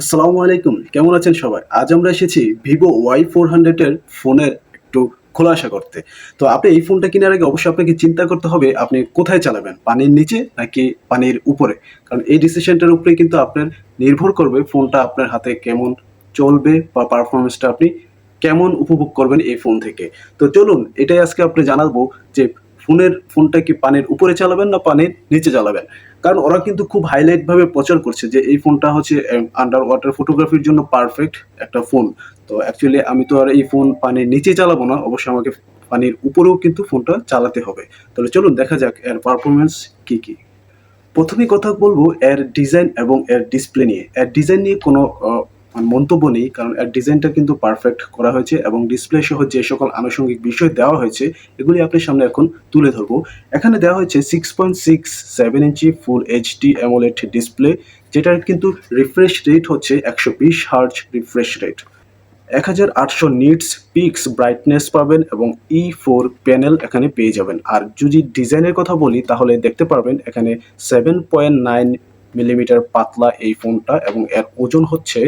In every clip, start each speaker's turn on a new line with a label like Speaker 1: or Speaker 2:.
Speaker 1: আসসালামু আলাইকুম। কেমন আছেন সবাই? আজ আমরা এসেছি ভিভো ওয়াই ফোর হান্ড্রেডের ফোনের একটু খোলাসা করতে। তো আপনি এই ফোনটা কেনার আগে অবশ্যই আপনাকে চিন্তা করতে হবে, আপনি কোথায় চালাবেন? পানির নিচে নাকি পানির উপরে? কারণ এই ডিসিশনটার উপরে কিন্তু আপনার নির্ভর করবে ফোনটা আপনার হাতে কেমন চলবে বা পারফরমেন্সটা আপনি কেমন উপভোগ করবেন এই ফোন থেকে। তো চলুন, এটাই আজকে আপনি জানাব যে ফোনের, ফোনটা কি পানির উপরে চালাবেন না পানির নিচে চালাবেন? কারণ ওরা কিন্তু খুব হাইলাইট ভাবে প্রচার করছে যে এই ফোনটা হচ্ছে আন্ডার ওয়াটার ফটোগ্রাফির জন্য পারফেক্ট একটা ফোন তো অ্যাকচুয়ালি আমি তো আর এই ফোন পানির নিচে চালাবো না, অবশ্যই আমাকে পানির উপরেও কিন্তু ফোনটা চালাতে হবে। তাহলে চলুন দেখা যাক এর পারফরমেন্স কি কি। প্রথমে কথা বলব এর ডিজাইন এবং এর ডিসপ্লে নিয়ে। এর ডিজাইন নিয়ে কোনো মন্তব্য নেই, কারণ এর ডিজাইনটা কিন্তু পারফেক্ট করা হয়েছে এবং ডিসপ্লে সহ যে সকল আনুষঙ্গিক বিষয় দেওয়া হয়েছে, এগুলি আপনার সামনে এখন তুলে ধরবো। এখানে দেওয়া হয়েছে six point six seven inch full HD AMOLED display যেটার কিন্তু রিফ্রেশ রেট হচ্ছে একশো বিশ হার্জ রিফ্রেশ রেট এক হাজার আটশো নিটস পিক্স ব্রাইটনেস পাবেন এবং ই ফোর প্যানেল এখানে পেয়ে যাবেন। আর যদি ডিজাইনের কথা বলি, তাহলে দেখতে পারবেন এখানে সেভেন পয়েন্ট নাইন মিলিমিটার পাতলা এই ফোনটা এবং এর ওজন হচ্ছে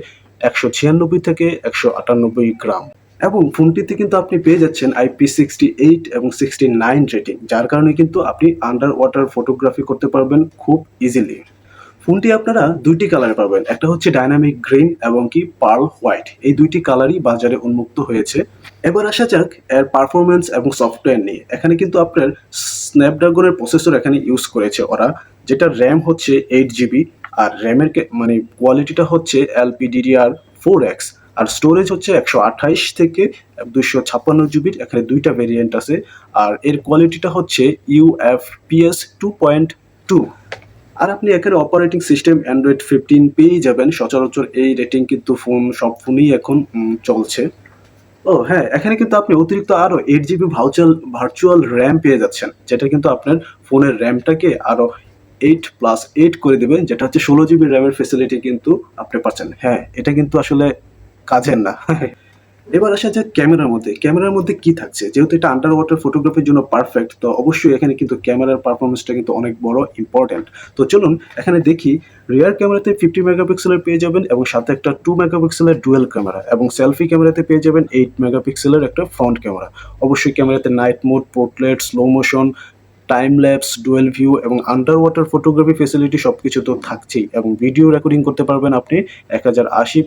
Speaker 1: একশো ছিয়ানব্বই থেকে একশো আটানব্বই গ্রাম। এবং ফোনটিতে কিন্তু আপনি পেয়ে যাচ্ছেন আইপি সিক্সটি এইট এবং সিক্সটি নাইন রেটিং, যার কারণে কিন্তু আপনি আন্ডার ওয়াটার ফটোগ্রাফি করতে পারবেন খুব ইজিলি। ফোনটি আপনারা দুইটি কালারে পাবেন, একটা হচ্ছে ডাইনামিক গ্রিন এবং কি পার্ল হোয়াইট। এই দুইটি কালারই বাজারে উন্মুক্ত হয়েছে। এবার আসা যাক এর পারফরমেন্স এবং সফটওয়্যার নিয়ে। এখানে কিন্তু আপনার স্ন্যাপড্রাগনের প্রসেসর এখানে ইউজ করেছে ওরা যেটা র্যাম হচ্ছে এইট জিবি। আর র্যামের মানে কোয়ালিটিটা হচ্ছে এলপিডিডিআর ফোর এক্স আর স্টোরেজ হচ্ছে একশো আঠাইশ থেকে দুশো ছাপ্পান্ন জিবির এখানে দুইটা ভেরিয়েন্ট আছে, আর এর কোয়ালিটিটা হচ্ছে ইউএফপিএস টু পয়েন্ট টু আর আপনি এখানে অপারেটিং সিস্টেম অ্যান্ড্রয়েড ফিফটিন পেয়েই যাবেন, সচরাচর এই রেটিং কিন্তু ফোন সব ফোনেই এখন চলছে। ও হ্যাঁ এখানে কিন্তু আপনি অতিরিক্ত আরও eight GB virtual virtual RAM পেয়ে যাচ্ছেন, যেটা কিন্তু আপনার ফোনের র্যামটাকে আরও এইট প্লাস এইট করে দেবে যেটা হচ্ছে ষোলো জিবি র্যামের ফেসিলিটি কিন্তু আপনি পাচ্ছেন। হ্যাঁ এটা কিন্তু আসলে কাজের না। এবার আসা যায় ক্যামেরার মধ্যে। ক্যামেরার মধ্যে কি থাকছে? যেহেতু এটা আন্ডার ওয়াটার ফটোগ্রাফির জন্য পারফেক্ট তো অবশ্যই এখানে কিন্তু ক্যামেরার পারফরমেন্সটা কিন্তু অনেক বড় ইম্পর্ট্যান্ট তো চলুন, এখানে দেখি রিয়ার ক্যামেরাতে ফিফটি মেগাপিক্সেলের পেয়ে যাবেন এবং সাথে একটা টু মেগাপিক্সেলের ডুয়েল ক্যামেরা এবং সেলফি ক্যামেরাতে পেয়ে যাবেন এইট মেগাপিক্সেলের একটা ফ্রন্ট ক্যামেরা অবশ্যই ক্যামেরাতে night mode portrait slow motion time lapse dual view এবং আন্ডার ওয়াটার ফটোগ্রাফি ফেসিলিটি সব কিছু তো থাকছেই এবং ভিডিও রেকর্ডিং করতে পারবেন আপনি এক হাজার আশি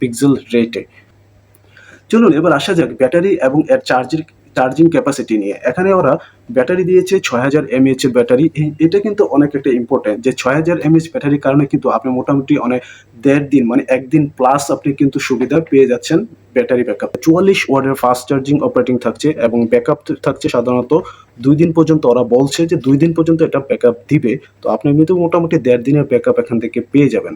Speaker 1: পিক্সেল রেটে চলুন এবার আসা যাক ব্যাটারি এবং এর চার্জিং চার্জিং ক্যাপাসিটি নিয়ে। এখানে ওরা ব্যাটারি দিয়েছে ছয় হাজার এমএএচ এর ব্যাটারি এটা কিন্তু অনেক একটা ইম্পর্টেন্ট যে ছয় হাজার এমএএচ ব্যাটারির কারণে কিন্তু আপনি মোটামুটি অনেক দেড় দিন মানে একদিন প্লাস আপনি কিন্তু সুবিধা পেয়ে যাচ্ছেন ব্যাটারি ব্যাকআপ চুয়াল্লিশ ওয়ার্ডের ফাস্ট চার্জিং অপারেটিং থাকছে এবং ব্যাকআপ থাকছে সাধারণত দুই দিন পর্যন্ত। ওরা বলছে যে দুই দিন পর্যন্ত এটা ব্যাকআপ দিবে। তো আপনি কিন্তু মোটামুটি দেড় দিনের ব্যাকআপ এখান থেকে পেয়ে যাবেন।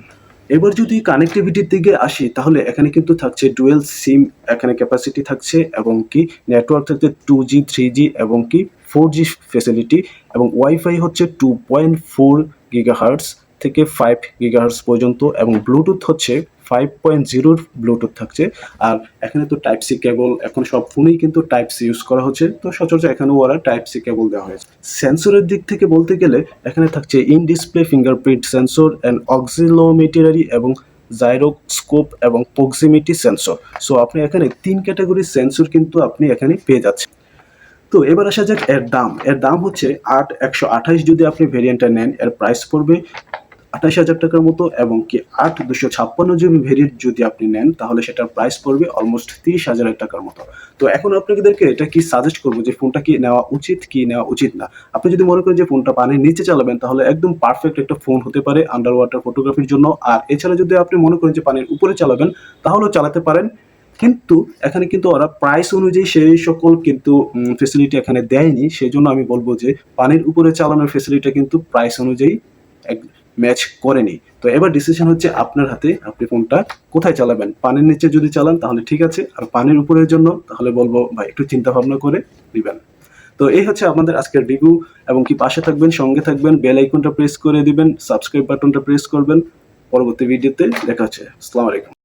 Speaker 1: এবার যদি কানেক্টিভিটির দিকে আসি, তাহলে এখানে কিন্তু থাকছে ডুয়েল সিম এখানে ক্যাপাসিটি থাকছে এবং কি নেটওয়ার্ক থাকছে টু জি থ্রি জি এবং কি ফোর জি ফেসিলিটি এবং ওয়াইফাই হচ্ছে টু পয়েন্ট ফোর গিগাহার্টস থেকে ফাইভ গিগাহার্টস পর্যন্ত এবং ব্লুটুথ হচ্ছে ফাইভ পয়েন্ট জিরোর ব্লুটুথ থাকছে। আর এখানে তো টাইপ সি কেবল এখন সব ফোনেই কিন্তু টাইপ সি ইউজ করা হচ্ছে। তো সচরাচর এখানেও ওরা টাইপ সি কেবল দেওয়া হয়েছে। সেন্সরের দিক থেকে বলতে গেলে, এখানে থাকছে in display fingerprint sensor and accelerometer এবং জাইরোস্কোপ এবং প্রক্সিমিটি সেন্সর সো আপনি এখানে তিন ক্যাটাগরির সেন্সর কিন্তু আপনি এখানে পেয়ে যাচ্ছেন। তো এবার আসা যাক এর দাম। এর দাম হচ্ছে আট, একশো আঠাশ যদি আপনি ভেরিয়েন্টটা নেন, এর প্রাইস পড়বে আঠাশ হাজার টাকার মতো এবং কি আট দুশো ছাপ্পান্ন জিবি ভেরিয়েন্ট যদি আপনি নেন, তাহলে সেটার প্রাইস পড়বে অলমোস্ট তিরিশ হাজার টাকার মতো। তো এখন আপনাদেরকে এটা কি সাজেস্ট করব যে ফোনটা কি নেওয়া উচিত, কি নেওয়া উচিত না? আপনি যদি মনে করেন যে ফোনটা পানির নিচে চালাবেন, তাহলে একদম পারফেক্ট একটা ফোন হতে পারে আন্ডার ওয়াটার ফটোগ্রাফির জন্য। আর এছাড়া যদি আপনি মনে করেন যে পানির উপরে চালাবেন, তাহলেও চালাতে পারেন। কিন্তু এখানে কিন্তু ওরা প্রাইস অনুযায়ী সেই সকল কিন্তু ফেসিলিটি এখানে দেয়নি। সেই জন্য আমি বলব যে পানির উপরে চালানোর ফেসিলিটি কিন্তু প্রাইস অনুযায়ী ম্যাচ করেনি। তো এবার ডিসিশন হচ্ছে আপনার হাতে, আপনি ফোনটা কোথায় চালাবেন? পানির নিচে যদি চালান, তাহলে ঠিক আছে। আর পানির উপরের জন্য, তাহলে বলব ভাই, একটু চিন্তা ভাবনা করে দিবেন তো এই হচ্ছে আমাদের আজকের রিভিউ এবং কি পাশে থাকবেন, সঙ্গে থাকবেন বেল আইকনটা প্রেস করে দিবেন সাবস্ক্রাইব বাটনটা প্রেস করবেন। পরবর্তী ভিডিওতে দেখা হচ্ছে। আসসালামু আলাইকুম।